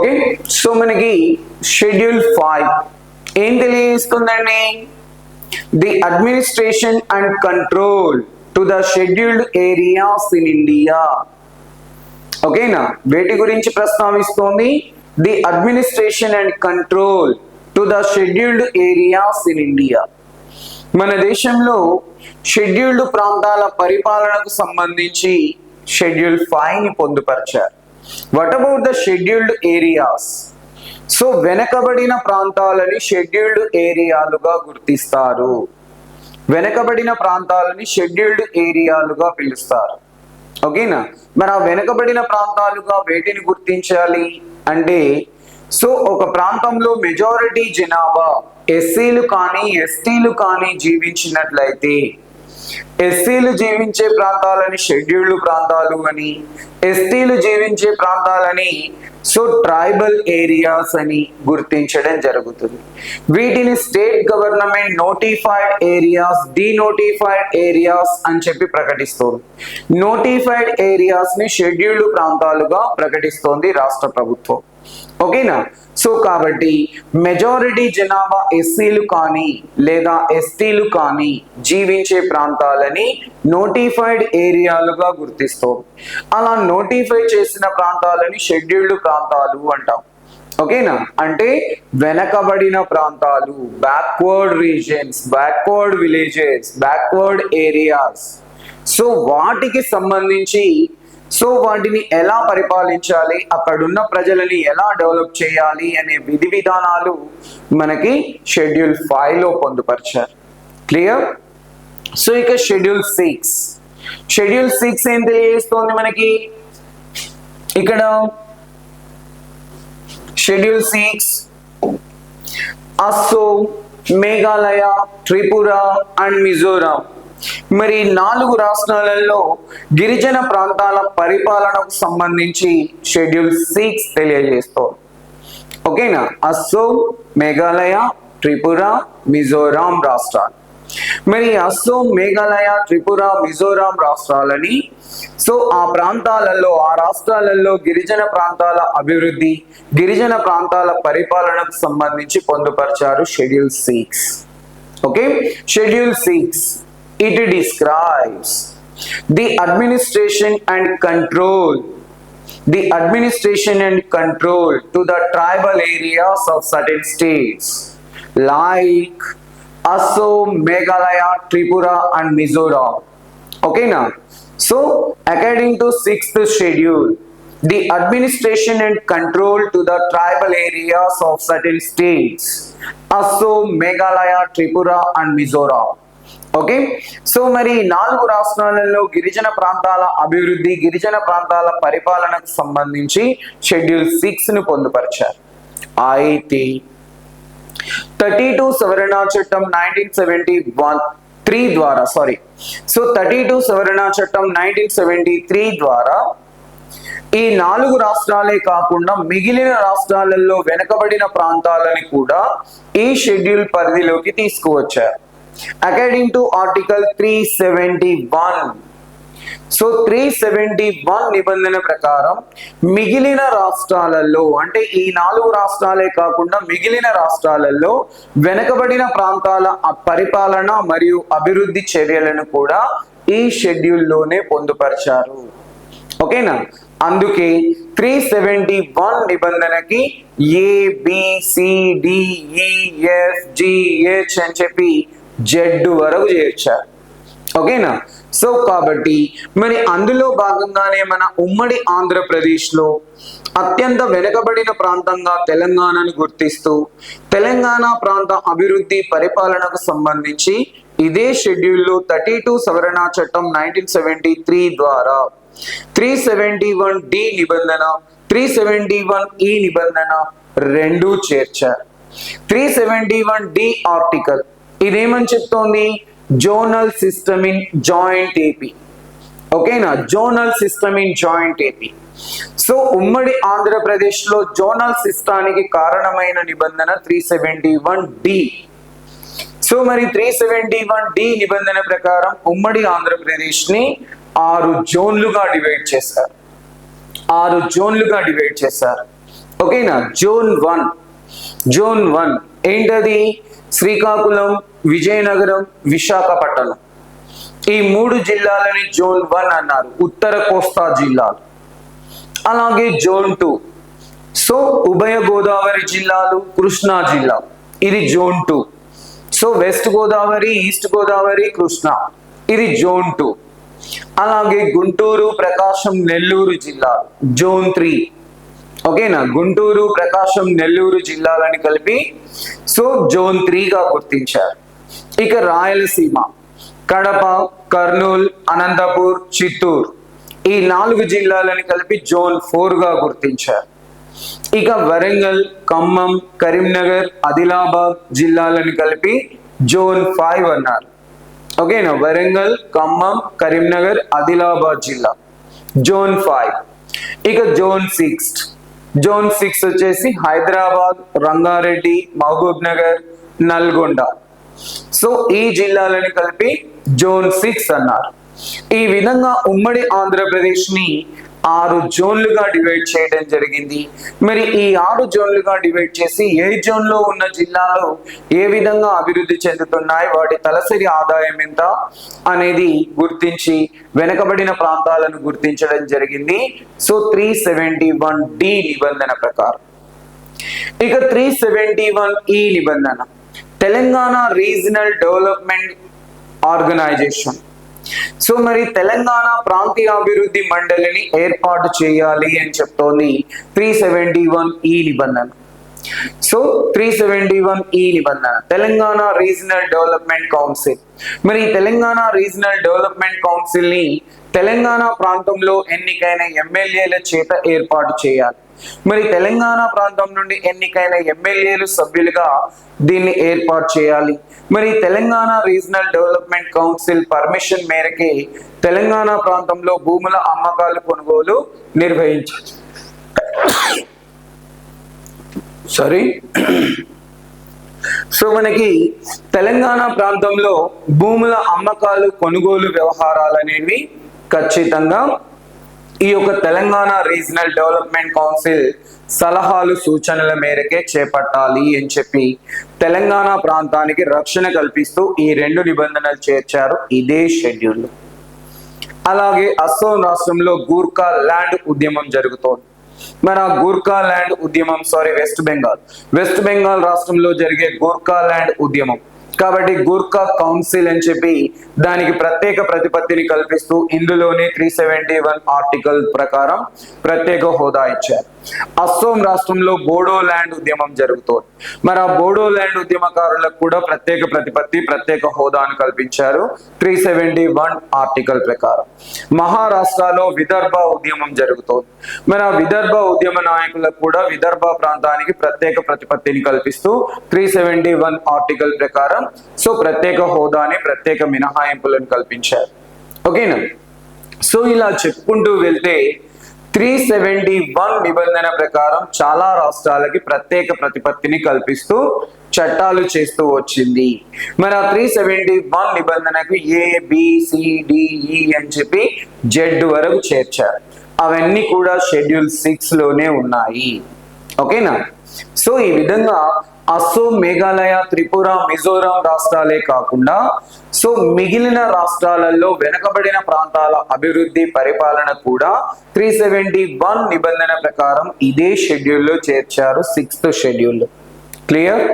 Okay so మనకి schedule five ఏం తెలియజేస్తుందండి? The administration and control to the scheduled areas in India ఓకేనా వేటి గురించి ప్రస్తావిస్తోంది? The administration and control to the scheduled areas in India మన దేశంలో scheduled ప్రాంతాల పరిపాలనకు సంబంధించి షెడ్యూల్ ఫైవ్ని పొందుపరిచారు. What about the scheduled areas so వెనకబడిన ప్రాంతాలని షెడ్యూల్డ్ ఏరియాలుగా గుర్తిస్తారు. వెనకబడిన ప్రాంతాలని షెడ్యూల్డ్ ఏరియాలుగా పిలుస్తారు. ఓకేనా మరి ఆ వెనకబడిన ప్రాంతాలుగా వేటిని గుర్తించాలి? అంటే సో ఒక ప్రాంతంలో మెజారిటీ జనాభా ఎస్సీలు కానీ ఎస్టీలు కానీ జీవించినట్లయితే ఎస్సీలు జీవించే ప్రాంతాలని షెడ్యూల్డ్ ప్రాంతాలు అని ఎస్టీలు జీవించే ప్రాంతాలని సో ట్రైబల్ ఏరియాస్ అని గుర్తించడం జరుగుతుంది. వీటిని state government notified areas denotified areas అని చెప్పి ప్రకటిస్తోంది. నోటిఫైడ్ ఏరియాస్ని షెడ్యూల్డ్ ప్రాంతాలుగా ప్రకటిస్తోంది రాష్ట్ర ప్రభుత్వం. ఓకేనా? సో కాబట్టి మెజారిటీ జనాభా ఎస్సీలు కానీ లేదా ఎస్టీలు కానీ జీవించే ప్రాంతాలని నోటిఫైడ్ ఏరియాలుగా గుర్తిస్తాం. అలా నోటిఫై చేసిన ప్రాంతాలని షెడ్యూల్డ్ ప్రాంతాలు అంటాం. ఓకేనా? అంటే వెనకబడిన ప్రాంతాలు backward regions backward villages backward areas so వాటికి సంబంధించి సో వాటిని ఎలా పరిపాలించాలి? అక్కడున్న ప్రజలని ఎలా డెవలప్ చేయాలి? అనే విధి విధానాలు మనకి షెడ్యూల్ ఫైవ్లో పొందుపరిచారు. క్లియర్? సో ఇక షెడ్యూల్ సిక్స్. షెడ్యూల్ సిక్స్ ఏం తెలియజేస్తోంది మనకి? ఇక్కడ schedule six. Assam Meghalaya Tripura and Mizoram. మరి నాలుగు రాష్ట్రాలలో గిరిజన ప్రాంతాల పరిపాలనకు సంబంధించి షెడ్యూల్ సిక్స్ తెలియజేస్తోంది. ఓకేనా? అస్సోం మేఘాలయ త్రిపుర మిజోరాం రాష్ట్రాలు. మరి అస్సోం మేఘాలయ త్రిపుర మిజోరాం రాష్ట్రాలని సో ఆ ప్రాంతాలలో ఆ రాష్ట్రాలలో గిరిజన ప్రాంతాల అభివృద్ధి గిరిజన ప్రాంతాల పరిపాలనకు సంబంధించి పొందుపరిచారు schedule six. Okay? Schedule six. it describes the administration and control the administration and control to the tribal areas of certain states like Assam, Meghalaya, Tripura and Mizoram. Okay now. So according to 6th schedule, the administration and control to the tribal areas of certain states, Assam, Meghalaya, Tripura and Mizoram. Okay? So మరి నాలుగు రాష్ట్రాలలో గిరిజన ప్రాంతాల అభివృద్ధి గిరిజన ప్రాంతాల పరిపాలనకు సంబంధించి షెడ్యూల్ సిక్స్ను పొందుపరిచారు. అయితే థర్టీ టూ సవరణ చట్టం నైన్టీన్ సెవెంటీ వన్ త్రీ ద్వారా సారీ సో థర్టీ టూ సవరణ చట్టం నైన్టీన్ సెవెంటీ త్రీ ద్వారా ఈ నాలుగు రాష్ట్రాలే కాకుండా మిగిలిన రాష్ట్రాలలో వెనుకబడిన ప్రాంతాలని కూడా ఈ షెడ్యూల్ పరిధిలోకి తీసుకువచ్చారు. According to article three seventy one so three seventy one నిబంధన ప్రకారం మిగిలిన రాష్ట్రాలలో అంటే ఈ నాలుగు రాష్ట్రాలే కాకుండా మిగిలిన రాష్ట్రాలలో వెనుకబడిన ప్రాంతాల పరిపాలన మరియు అభివృద్ధి చర్యలను కూడా ఈ షెడ్యూల్లోనే పొందుపరిచారు. ఓకేనా? అందుకే three seventy one నిబంధనకి A B C D E F G H అని చెప్పి జెడ్ వరకు చేర్చారు ఓకేనా? సో కాబట్టి మరి అందులో భాగంగానే మన ఉమ్మడి ఆంధ్రప్రదేశ్లో అత్యంత వెనుకబడిన ప్రాంతంగా తెలంగాణను గుర్తిస్తూ తెలంగాణ ప్రాంత అభివృద్ధి పరిపాలనకు సంబంధించి ఇదే షెడ్యూల్లో థర్టీ టూ సవరణ చట్టం నైన్టీన్ సెవెంటీ త్రీ ద్వారా త్రీ సెవెంటీ వన్ డి నిబంధన త్రీ సెవెంటీ వన్ ఈ నిబంధన రెండూ చేర్చారు. Three seventy one D article ఇదేమని చెప్తోంది? Zonal system in joint AP. ఓకేనా zonal system in joint AP. So ఉమ్మడి ఆంధ్రప్రదేశ్లో జోనల్ సిస్టానికి కారణమైన నిబంధన three seventy one D. So మరి త్రీ సెవెంటీ వన్ డి నిబంధన ప్రకారం ఉమ్మడి ఆంధ్రప్రదేశ్ని ఆరు జోన్లుగా డివైడ్ చేశారు. ఆరు జోన్లుగా డివైడ్ చేశారు. ఓకేనా జోన్ వన్. Zone one. ఏంటది? శ్రీకాకుళం విజయనగరం విశాఖపట్నం. ఈ మూడు జిల్లాలని జోన్ వన్ అన్నారు. ఉత్తర కోస్తా జిల్లాలు. అలాగే జోన్ టూ. సో ఉభయ గోదావరి జిల్లాలు కృష్ణా జిల్లా. ఇది zone two. So west Godavari east Godavari Krishna. ఇది జోన్ టూ. అలాగే గుంటూరు ప్రకాశం నెల్లూరు జిల్లా జోన్ త్రీ. ఓకేనా? గుంటూరు ప్రకాశం నెల్లూరు జిల్లాలని కలిపి సో జోన్ త్రీగా గుర్తించారు. ఇక రాయలసీమ కడప కర్నూలు అనంతపూర్ చిత్తూరు ఈ నాలుగు జిల్లాలని కలిపి జోన్ ఫోర్గా గుర్తించారు. ఇక వరంగల్ ఖమ్మం కరీంనగర్ ఆదిలాబాద్ జిల్లాలని కలిపి జోన్ ఫైవ్ అన్నారు. ఓకేనా? వరంగల్ ఖమ్మం కరీంనగర్ ఆదిలాబాద్ జిల్లా జోన్ ఫైవ్. ఇక జోన్ సిక్స్. జోన్ సిక్స్ వచ్చేసి హైదరాబాద్ రంగారెడ్డి మహబూబ్ నగర్ నల్గొండ. సో ఈ జిల్లాలని కలిపి జోన్ సిక్స్ అన్నారు. ఈ విధంగా ఉమ్మడి ఆంధ్రప్రదేశ్ని ఆరు జోన్లుగా డివైడ్ చేయడం జరిగింది. మరి ఈ ఆరు జోన్లుగా డివైడ్ చేసి ఏ జోన్లో ఉన్న జిల్లాలు ఏ విధంగా అభివృద్ధి చెందుతున్నాయి వాటి తలసరి ఆదాయం ఎంత అనేది గుర్తించి వెనకబడిన ప్రాంతాలను గుర్తించడం జరిగింది. So three seventy one D నిబంధన ప్రకారం. ఇక త్రీ సెవెంటీ వన్ ఈ నిబంధన. Telangana regional development organization. So మరి తెలంగాణ ప్రాంతీయ అభివృద్ధి మండలిని ఏర్పాటు చేయాలి అని చెప్తోంది త్రీ సెవెంటీ వన్ ఈ నిబంధన. సో త్రీ సెవెంటీ వన్ ఈ నిబంధన తెలంగాణ రీజనల్ డెవలప్మెంట్ కౌన్సిల్. మరి తెలంగాణ రీజనల్ డెవలప్మెంట్ కౌన్సిల్ని తెలంగాణ ప్రాంతంలో ఎన్నికైన ఎమ్మెల్యేల చేత ఏర్పాటు చేయాలి. మరి తెలంగాణ ప్రాంతం నుండి ఎన్నికైన ఎమ్మెల్యేలు సభ్యులుగా దీన్ని ఏర్పాటు చేయాలి. మరి Telangana regional development council permission మేరకే తెలంగాణ ప్రాంతంలో భూముల అమ్మకాలు కొనుగోలు నిర్వహించాలి. సారీ సో మనకి తెలంగాణ ప్రాంతంలో భూముల అమ్మకాలు కొనుగోలు వ్యవహారాలు అనేవి ఖచ్చితంగా ఈ యొక్క తెలంగాణ రీజనల్ డెవలప్మెంట్ కౌన్సిల్ సలహాలు సూచనల మేరకే చేపట్టాలి అని చెప్పి తెలంగాణ ప్రాంతానికి రక్షణ కల్పిస్తూ ఈ రెండు నిబంధనలు చేర్చారు. ఇదే షెడ్యూల్. అలాగే అస్సోం రాష్ట్రంలో గూర్ఖా ల్యాండ్ ఉద్యమం జరుగుతోంది. మన గూర్ఖా ల్యాండ్ ఉద్యమం sorry west Bengal. West Bengal రాష్ట్రంలో జరిగే గూర్ఖా ల్యాండ్ ఉద్యమం. కాబట్టి గూర్ఖా కౌన్సిల్ అని చెప్పి దానికి ప్రత్యేక ప్రతిపత్తిని కల్పిస్తూ ఇందులోనే త్రీ సెవెంటీ వన్ ఆర్టికల్ ప్రకారం ప్రత్యేక హోదా ఇచ్చారు. అస్సోం రాష్ట్రంలో బోడో ల్యాండ్ ఉద్యమం జరుగుతోంది. మరి ఆ బోడో ల్యాండ్ ఉద్యమకారులకు కూడా ప్రత్యేక ప్రతిపత్తి ప్రత్యేక హోదాను కల్పించారు త్రీ సెవెంటీ వన్ ఆర్టికల్ ప్రకారం. మహారాష్ట్రలో విదర్భ ఉద్యమం జరుగుతోంది. మరి ఆ విదర్భ ఉద్యమ నాయకులకు కూడా విదర్భ ప్రాంతానికి ప్రత్యేక ప్రతిపత్తిని కల్పిస్తూ త్రీ సెవెంటీ వన్ ఆర్టికల్ ప్రకారం సో ప్రత్యేక హోదాని ప్రత్యేక మినహాయింపులను కల్పించారు. ఓకేనా సో ఇలా చెప్పుకుంటూ వెళ్తే త్రీ సెవెంటీ వన్ నిబంధన ప్రకారం చాలా రాష్ట్రాలకి ప్రత్యేక ప్రతిపత్తిని కల్పిస్తూ చట్టాలు చేస్తూ వచ్చింది. మరి ఆ త్రీ సెవెంటీ వన్ నిబంధనకు ఏ బిసిడిఈ e అని చెప్పి జెడ్ వరకు చేర్చారు. అవన్నీ కూడా షెడ్యూల్ సిక్స్లోనే ఉన్నాయి ఓకేనా సో ఈ విధంగా అస్సోం మేఘాలయ త్రిపుర మిజోరాం రాష్ట్రాలే కాకుండా సో మిగిలిన రాష్ట్రాలలో వెనుకబడిన ప్రాంతాల అభివృద్ధి పరిపాలన కూడా త్రీ సెవెంటీ వన్ నిబంధన ప్రకారం ఇదే షెడ్యూల్లో చేర్చారు సిక్స్త్ షెడ్యూల్ క్లియర్?